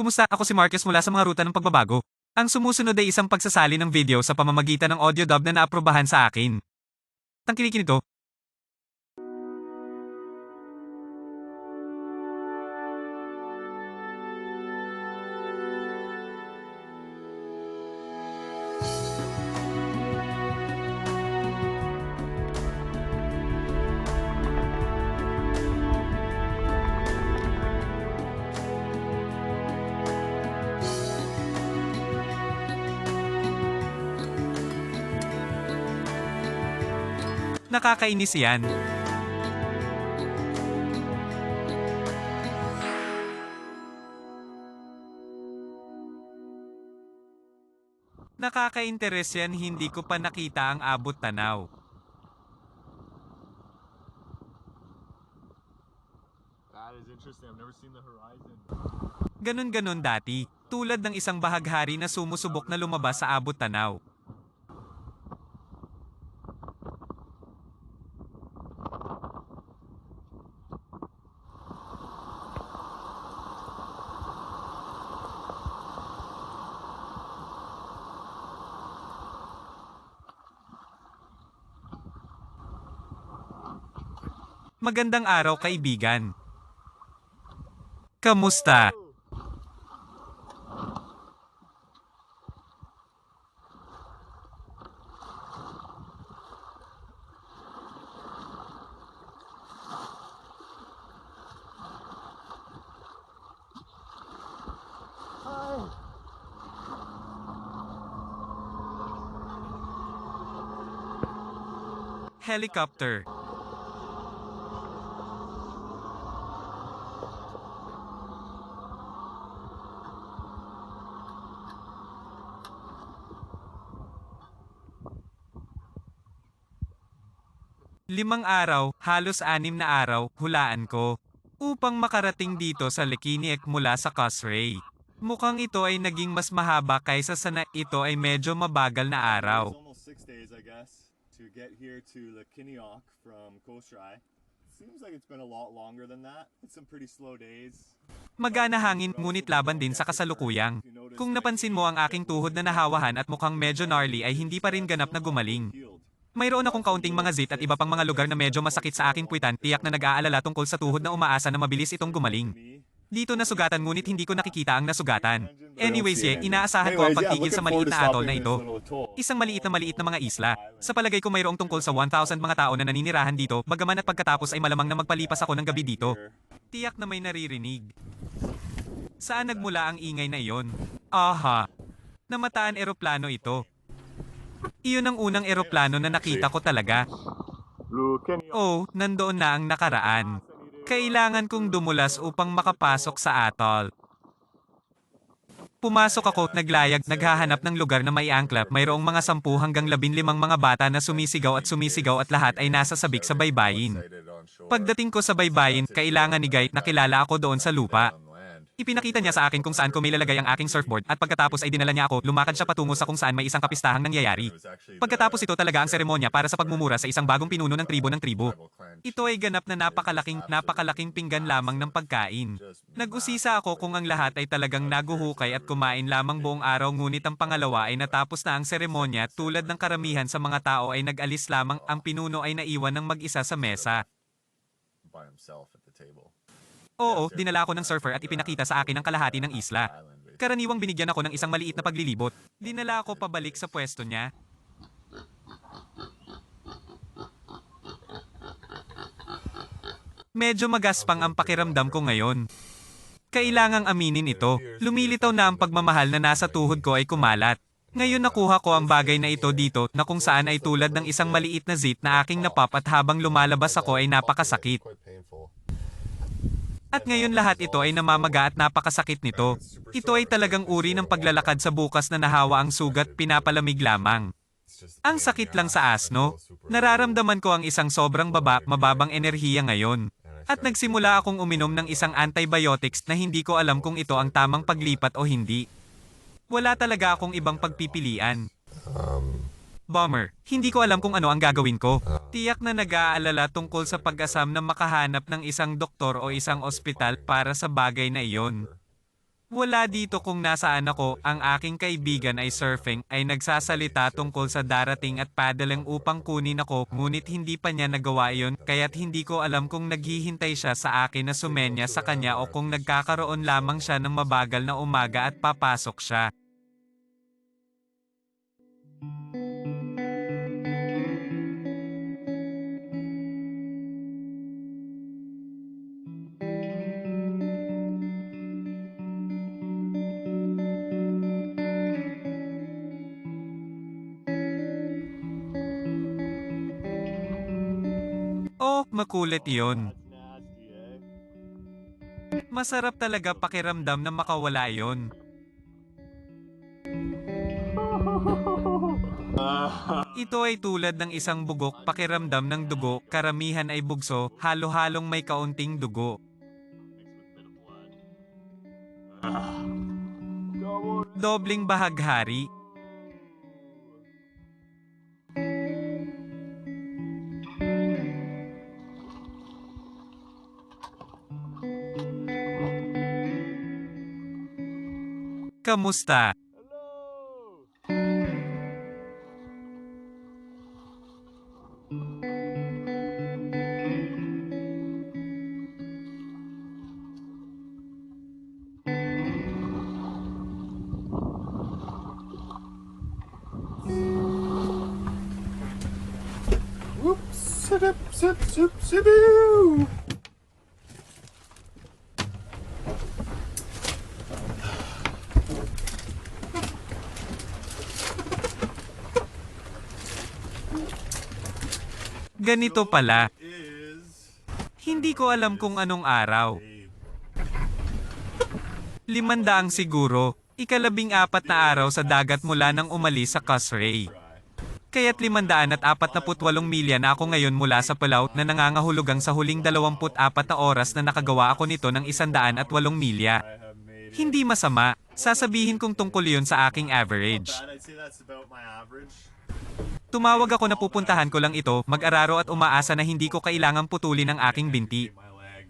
Kumusta? Ako si Marcus mula sa mga ruta ng pagbabago. Ang sumusunod ay isang pagsasali ng video sa pamamagitan ng audio dub na naaprobahan sa akin. Tangkilikin ito. Nakakainis yan. Nakaka-interes yan, hindi ko pa nakita ang abot tanaw. Ganon-ganon dati, tulad ng isang bahaghari na sumusubok na lumabas sa abot tanaw. Magandang araw kaibigan. Kamusta? Helicopter. Limang araw, halos anim na araw, hulaan ko. Upang makarating dito sa Lekiniek mula sa Cosray. Mukhang ito ay naging mas mahaba kaysa sa na ito ay medyo mabagal na araw. It's almost six days, I guess, to get here to La Kiniok from Kosrai. Seems like it's been a lot longer than that. It's some pretty slow days. Magana hangin ngunit laban din sa kasalukuyang. Kung napansin mo ang aking tuhod na nahawahan at mukhang medyo gnarly ay hindi pa rin ganap na gumaling. Mayroon akong kaunting mga zit at iba pang mga lugar na medyo masakit sa aking puwitan tiyak na nag-aalala tungkol sa tuhod na umaasa na mabilis itong gumaling. Dito nasugatan ngunit hindi ko nakikita ang nasugatan. Anyways, ye, inaasahan ko ang pagtigil sa maliit na atol na ito. Isang maliit na maliit na mga isla. Sa palagay ko mayroong tungkol sa 1,000 mga tao na naninirahan dito, bagaman at pagkatapos ay malamang na magpalipas ako ng gabi dito. Tiyak na may naririnig. Saan nagmula ang ingay na iyon? Aha. Namataan eroplano ito. Iyon ang unang eroplano na nakita ko talaga. Oh, nandoon na ang nakaraan. Kailangan kong dumulas upang makapasok sa atol. Pumasok ako, naglayag, naghahanap ng lugar na may angklap. Mayroong mga sampu hanggang labinlimang mga bata na sumisigaw at sumisigaw at lahat ay nasa sabik sa baybayin. Pagdating ko sa baybayin, kailangan ni Guy na kilala ako doon sa lupa. Ipinakita niya sa akin kung saan ko may lalagay ang aking surfboard at pagkatapos ay dinala niya ako, lumakad siya patungo sa kung saan may isang kapistahang nangyayari. Pagkatapos ito talaga ang seremonya para sa pagmumura sa isang bagong pinuno ng tribo ng tribo. Ito ay ganap na napakalaking, napakalaking pinggan lamang ng pagkain. Nag-usisa ako kung ang lahat ay talagang naguhukay at kumain lamang buong araw ngunit ang pangalawa ay natapos na ang seremonya tulad ng karamihan sa mga tao ay nag-alis lamang ang pinuno ay naiwan ng mag-isa sa mesa. by himself at the table. Oo, dinala ako ng surfer at ipinakita sa akin ang kalahati ng isla. Karaniwang binigyan ako ng isang maliit na paglilibot. Dinala ako pabalik sa pwesto niya. Medyo magaspang ang pakiramdam ko ngayon. Kailangang aminin ito. Lumilitaw na ang pagmamahal na nasa tuhod ko ay kumalat. Ngayon nakuha ko ang bagay na ito dito na kung saan ay tulad ng isang maliit na zit na aking napop at habang lumalabas ako ay napakasakit. At ngayon lahat ito ay namamaga at napakasakit nito. Ito ay talagang uri ng paglalakad sa bukas na nahawa ang sugat pinapalamig lamang. Ang sakit lang sa asno. Nararamdaman ko ang isang sobrang baba, mababang enerhiya ngayon. At nagsimula akong uminom ng isang antibiotics na hindi ko alam kung ito ang tamang paglipat o hindi. Wala talaga akong ibang pagpipilian. Bomber, hindi ko alam kung ano ang gagawin ko. Tiyak na nag-aalala tungkol sa pag-asam na makahanap ng isang doktor o isang ospital para sa bagay na iyon. Wala dito kung nasaan ako, ang aking kaibigan ay surfing, ay nagsasalita tungkol sa darating at paddling upang kunin ako, ngunit hindi pa niya nagawa iyon, kaya't hindi ko alam kung naghihintay siya sa akin na sumenya sa kanya o kung nagkakaroon lamang siya ng mabagal na umaga at papasok siya. Makulit eh? Masarap talaga pakiramdam na makawala iyon. Ito ay tulad ng isang bugok pakiramdam ng dugo, karamihan ay bugso, halo-halong may kaunting dugo. Dobling bahaghari, Kamusta? Whoop, sit up, sit, sit, sit, Ganito pala, hindi ko alam kung anong araw. Limandaang siguro, ikalabing apat na araw sa dagat mula nang umalis sa Cosray. Kaya't limandaan at apat na putwalong milya na ako ngayon mula sa Palau na nangangahulugang sa huling 24 na oras na nakagawa ako nito ng isandaan at walong milya. Hindi masama, sasabihin kong tungkol yun sa aking average. Tumawag ako na pupuntahan ko lang ito, mag-araro at umaasa na hindi ko kailangang putulin ang aking binti.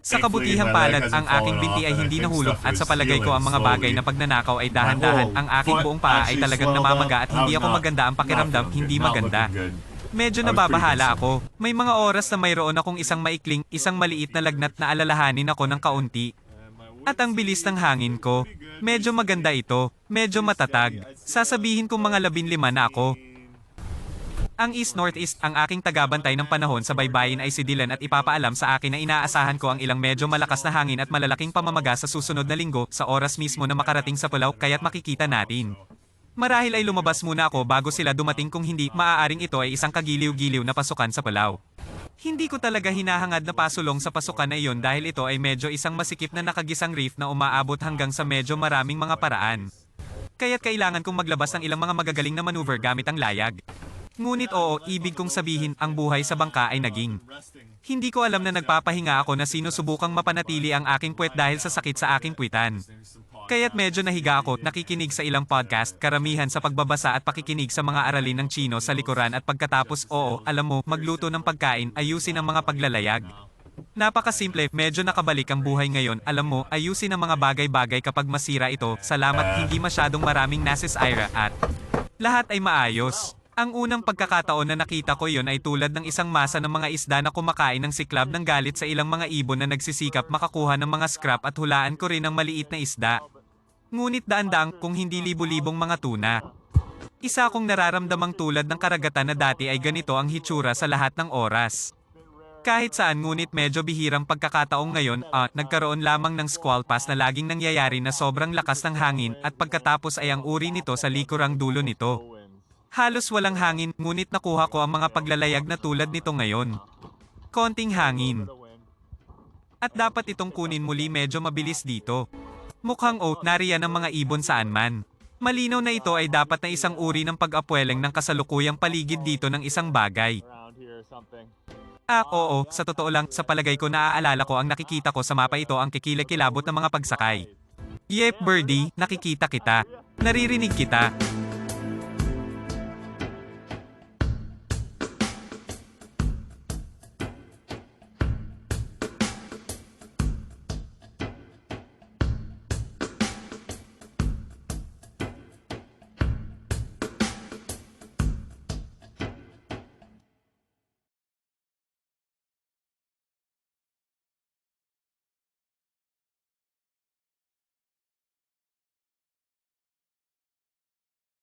Sa kabutihang palad, ang aking binti ay hindi nahulog at sa palagay ko ang mga bagay na pagnanakaw ay dahan-dahan. Ang aking buong paa ay talagang namamaga at hindi ako maganda ang pakiramdam, hindi maganda. Medyo nababahala ako. May mga oras na mayroon akong isang maikling, isang maliit na lagnat na alalahanin ako ng kaunti. At ang bilis ng hangin ko. Medyo maganda ito. Medyo matatag. Sasabihin kong mga labinlima na ako. Ang East-Northeast, ang aking tagabantay ng panahon sa baybayin ay si Dylan at ipapaalam sa akin na inaasahan ko ang ilang medyo malakas na hangin at malalaking pamamaga sa susunod na linggo sa oras mismo na makarating sa Pulau kaya't makikita natin. Marahil ay lumabas muna ako bago sila dumating kung hindi, maaaring ito ay isang kagiliw-giliw na pasukan sa Palau. Hindi ko talaga hinahangad na pasulong sa pasukan na iyon dahil ito ay medyo isang masikip na nakagisang reef na umaabot hanggang sa medyo maraming mga paraan. Kaya't kailangan kong maglabas ng ilang mga magagaling na maneuver gamit ang layag. Ngunit oo, ibig kong sabihin, ang buhay sa bangka ay naging. Hindi ko alam na nagpapahinga ako na sinusubukang mapanatili ang aking puwet dahil sa sakit sa aking puwitan. Kaya't medyo nahiga ako, nakikinig sa ilang podcast, karamihan sa pagbabasa at pakikinig sa mga aralin ng Chino sa likuran at pagkatapos oo, alam mo, magluto ng pagkain, ayusin ang mga paglalayag. Napakasimple, medyo nakabalik ang buhay ngayon, alam mo, ayusin ang mga bagay-bagay kapag masira ito, salamat hindi masyadong maraming nasis Ira at lahat ay maayos. Ang unang pagkakataon na nakita ko yon ay tulad ng isang masa ng mga isda na kumakain ng siklab ng galit sa ilang mga ibon na nagsisikap makakuha ng mga scrap at hulaan ko rin ng maliit na isda. Ngunit daan-daang kung hindi libo-libong mga tuna. Isa akong nararamdamang tulad ng karagatan na dati ay ganito ang hitsura sa lahat ng oras. Kahit saan ngunit medyo bihirang pagkakataong ngayon, ah, nagkaroon lamang ng squall pass na laging nangyayari na sobrang lakas ng hangin at pagkatapos ay ang uri nito sa likurang dulo nito. Halos walang hangin, ngunit nakuha ko ang mga paglalayag na tulad nito ngayon. Konting hangin. At dapat itong kunin muli medyo mabilis dito. Mukhang oh, nariyan ang mga ibon saan man. Malinaw na ito ay dapat na isang uri ng pag-apweleng ng kasalukuyang paligid dito ng isang bagay. Ah, oo, sa totoo lang, sa palagay ko naaalala ko ang nakikita ko sa mapa ito ang kikilakilabot ng mga pagsakay. Yep, birdie, nakikita kita. Naririnig kita.